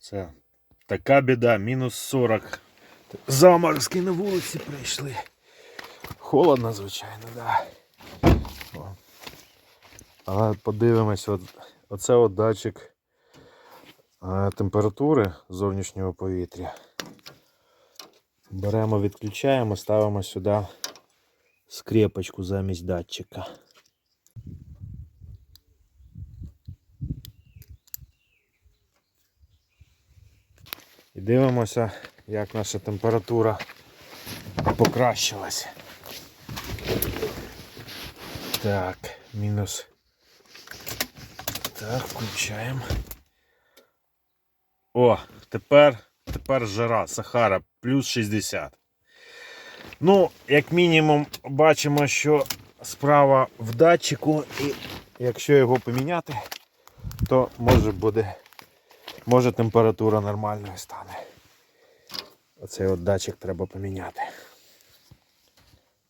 Це така біда, мінус 40. Заморозки на вулиці прийшли. Холодно, звичайно. Да. Але подивимось, от, оце от датчик е, температури зовнішнього повітря. Беремо, відключаємо, ставимо сюди скрепочку замість датчика. І дивимося, як наша температура покращилась. Так, мінус. Так, включаємо. О, тепер, тепер жара, Сахара, плюс 60. Ну, як мінімум, бачимо, що справа в датчику, і якщо його поміняти, то може буде, може температура нормальною стане. Оцей от датчик треба поміняти.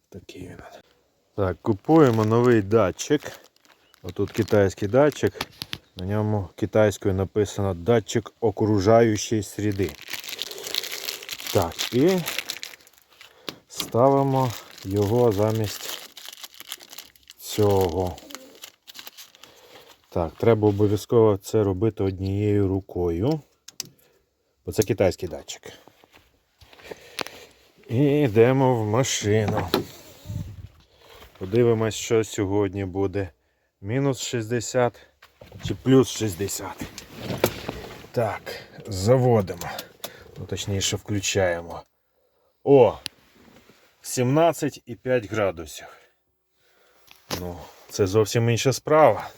Такий він. Так, купуємо новий датчик. Отут китайський датчик. На ньому китайською написано датчик окружаючої среди. Так, і ставимо його замість цього. Так, треба обов'язково це робити однією рукою. Бо це китайський датчик. І йдемо в машину. Подивимось, що сьогодні буде. Мінус 60 чи плюс 60. Так, заводимо. Ну, точніше, включаємо. О! 17,5 градусів. Ну, це зовсім інша справа.